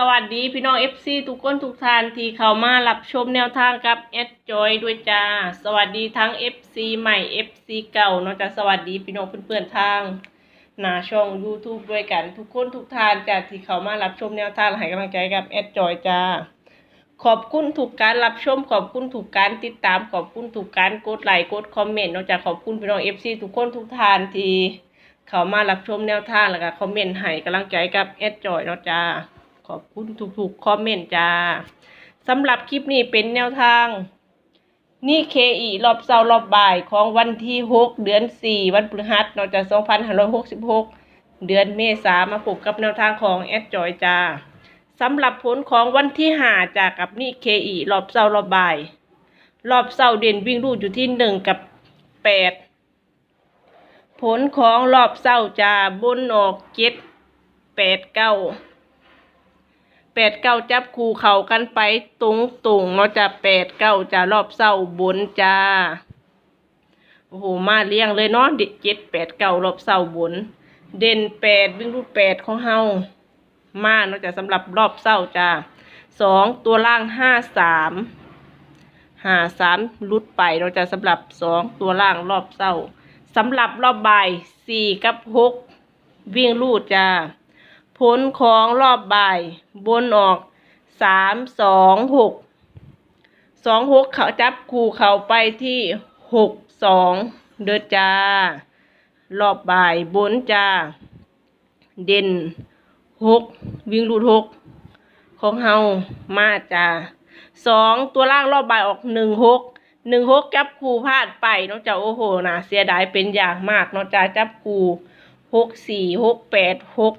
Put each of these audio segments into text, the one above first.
สวัสดีพี่น้อง FC ทุกคนทุกท่านที่เข้ามารับชมแนวทางกับแอดจอยด้วยจ้า สวัสดีทั้ง FC ใหม่ FC เก่าเนาะจ้าสวัสดีพี่น้องเพื่อนๆทางหน้าช่อง YouTube ด้วยกันทุกคนทุกท่านจ้าที่เข้ามารับชมแนวทางให้กำลังใจกับแอดจอยจ้า ขอบคุณถูกการรับชม ขอบคุณถูกการติดตามขอบคุณถูกการกดไลค์กดคอมเมนต์นอกจากขอบคุณพี่น้อง FC ทุกคนทุกท่านที่เข้ามารับชมแนวทางแล้วก็คอมเมนต์ให้กำลังใจกับแอดจอยเนาะจ้า ขอบคุณทุกๆคอมเมนต์จ้าสำหรับคลิปนี้เป็นแนวทาง นี่เคอีรอบเสาร์รอบบ่ายของวันที่6เดือน4วันพฤหัสนอกจาก2566เดือนเมษามาพบกับแนวทางของแอดจอยจ้าสำหรับผลของวันที่5จากกับนี่เคอีรอบเสาร์รอบบ่าย รอบเสาร์เด่นวิ่งรูดอยู่ที่1กับ8ผลของรอบเสาร์จ้าบนออกเจ็ดแปดเก้า แปดเก้าจับคู่เข้ากันไปตรงตุงเนาะจ้ะแปดเก้าจะรอบเศร้าบนจ้าโอ้โหมาเลี้ยงเลยเนาะเด็ดเจ็ดแปดเก้ารอบเศร้าบน เด่นแปดวิ่งรูดแปดของเฮามาเนาะจ้ะสำหรับรอบเศร้าจ้าสองตัวล่างห้าสามห้าสามลุดไปเนาจะสำหรับสองตัวล่างรอบเศร้าสำหรับรอบบ่ายสี่กับหกวิ่งรูดจ้า ผลของรอบบ่าย บนออกสามสองหกสองหกเขาจับคู่เขาไปที่หกสองเดือจ้ารอบบ่ายบนจ้า เด่นหกวิ่งรูดหกของเฮามาจ้าสองตัวล่างรอบบ่ายออกหนึ่งหกหนึ่งหกจับคู่พลาดไปเนอกจาโอ้โหนะเสียดายเป็นอย่างมากเนอกจาจับคู่หกสี่หกแปดหก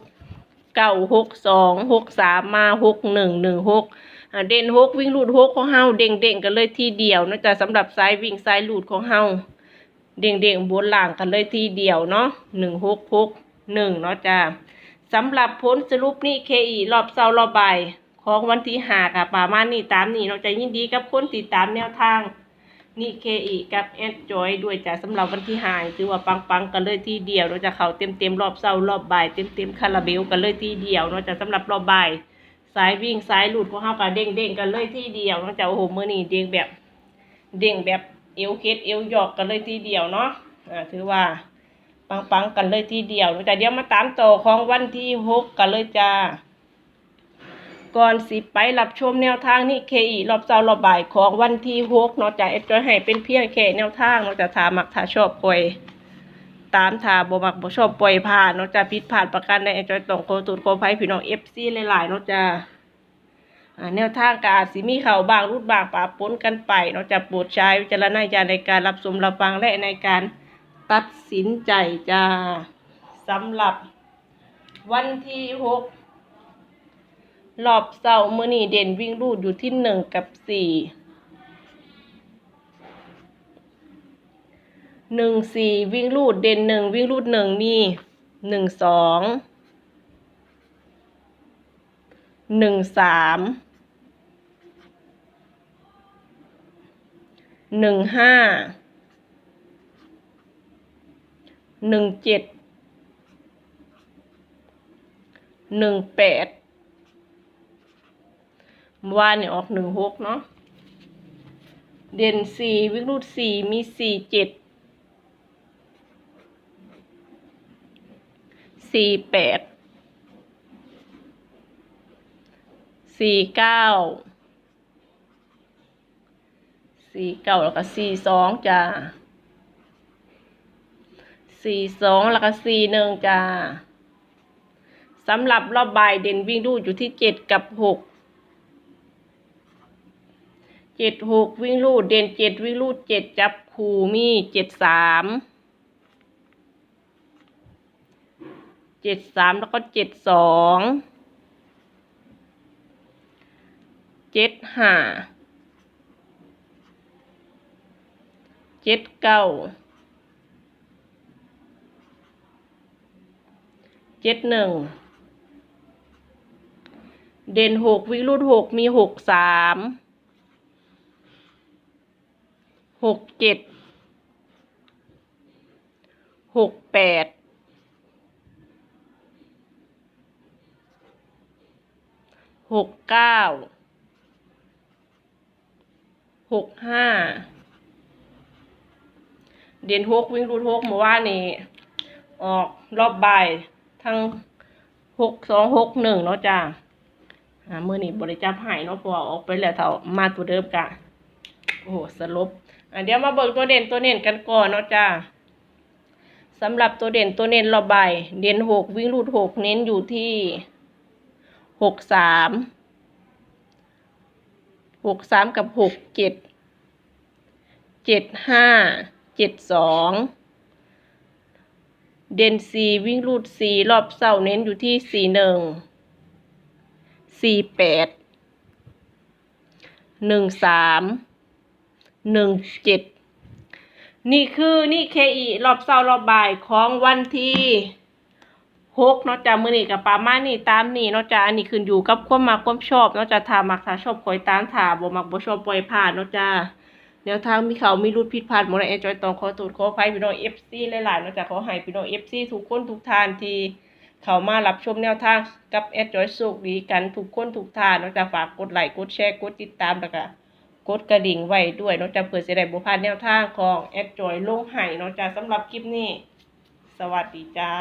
เก้าหกสองหกสามมาหกหนึ่งหนึ่งหกเด่นหกวิ่งลูดหกของเฮาเด้งเด้งกันเลยทีเดียวเนะจ๊ะสำหรับสายวิ่งสายลูดของเฮาเด้งเด้งบนหล่างกันเลยทีเดียวเนาะหนึ่งหกหกหนึ่งเนาะจ้ะสำหรับผลสรุปนี่เคอีรอบเสาร์รอบบ่ายของวันที่หากับป่ามาณนี่ตามนี่เราจะยินดีกับคนติดตามแนวทาง นี่เคอีกับแอดจอยด้วยจ้ะสำหรับวันที่หายถือว่าปังๆกันเลยทีเดียวเราจะเขาเต็มเต็มรอบเสาร์รอบบ่ายเต็มเต็มคาราเบลกันเลยทีเดียวเนาะจ้ะสำหรับรอบบ่ายสายวิ่งสายหลุดของเฮากันเด้งเด้งกันเลยทีเดียวเนาะจ้ะโอ้โหมื้อนี้เด้งแบบเด้งแบบเอวเคสเอวหยอกกันเลยทีเดียวเนาะอ่าถือว่าปังๆกันเลยทีเดียวเนาะจ้ะเดี๋ยวมาตามต่อของวันที่หกกันเลยจ้า ก่อนสิไปรับชมแนวทางนี่เคอีรอบเช้ารอบบ่ายของวันที่หกเนาะจะเอ็ดจอยให้เป็นเพียงแค่แนวทางเนาะจะถามักถ้าชอบปล่อยตามถาบ่มักบ่ชอบปล่อยผ่านเนาะจะผิดพลาดประการใดเอ็ดจอยต้องโทษขออภัยพี่น้องเอฟซีหลายๆเนาะจะแนวทางกาสิมีเข้าบางรูดบางปะปนกันไปเนาะจะโปรดใช้วิจารณญาณในการรับชมรับฟังและในการตัดสินใจจ้าสำหรับวันที่หก รอบเสาร์มื้อนี้เด่นวิ่งรูดอยู่ที่หนึ่งกับสี่หนึ่งสี่วิ่งรูดเด่นหนึ่งวิ่งรูดหนึ่งมีหนึ่งสองหนึ่งสามหนึ่งห้าหนึ่งเจ็ดหนึ่งแปด เมื่อวานเนี่ยออกหนึ่งหกเนาะ เด่นสี่วิ่งรูดสี่มีสี่เจ็ดสี่แปดสี่เก้าสี่เก้าแล้วก็สี่สองจ้าสี่สองแล้วก็สี่หนึ่งจ้าสำหรับรอบบ่ายเด่นวิ่งรูดอยู่ที่เจ็ดกับหก เจ็ดหกวิ่งลูดเด่นเจ็ดวิ่งลูดเจ็ดจับคูมีเจ็ดสามเจ็ดสามแล้วก็เจ็ดสองเจ็ดห้าเจ็ดเก้าเจ็ดหนึ่งเด่นหกวิ่งลูดหกมีหกสาม หกเจ็ดหกแปดหกเก้าหกห้าเดือนหกวิ่งรูดหกเมื่อวานนี้ ออกรอบบ่ายทั้งหกสองหกหนึ่งเนาะจ้าอ่ามื่อนี้บริจาคหายเนาะพอออกไปแล้วเท่ามาตัวเดิมกะ โอ้โหสรุปอะ เดี๋ยวมาเบิกตัวเด่นตัวเน่นกันก่อนเนาะจ้าสำหรับตัวเด่นตัวเน่นรอบบ่ายเด่นหกวิ่งรูดหกเน้นอยู่ที่หกสามหกสามกับหกเจ็ดเจ็ดห้าเจ็ดสองเด่นสี่วิ่งรูดสี่รอบเสาร์เน้นอยู่ที่สี่หนึ่งสี่แปดหนึ่งสาม หนึ่งเจ็ดนี่คือนี่เคอีรอบเสารอบบ่ายของวันที่หกเนาะจ้ะมือนี่กับปามานี่ตามนี่เนาะจ้ะอันนี้ขึ้นอยู่กับความมักความชอบเนาะจ้ะถ้ามักถ้าชอบคอยตามถ้าบ่มักบ่ชอบปล่อยผ่านเนาะจ้ะแนวทางมีเขามีรุดผิดพลาดหมดเลยเอจอยตองขอตูดขออภัยพี่น้องเอฟซีหลายๆเนาะจ้ะขอให้พี่น้องเอฟซีทุกคนทุกท่านที่เข้ามารับชมแนวทางกับแอดจอยสุขดีกันทุกคนทุกท่านเนาะจะฝากกดไลค์กดแชร์กดติดตามแล้วก็ กดกระดิ่งไว้ด้วยนอกจากเผื่อจะได้บุพลานแนวทางของแอดจอยลงไห่นอกจากสำหรับคลิปนี้ สวัสดีจ้า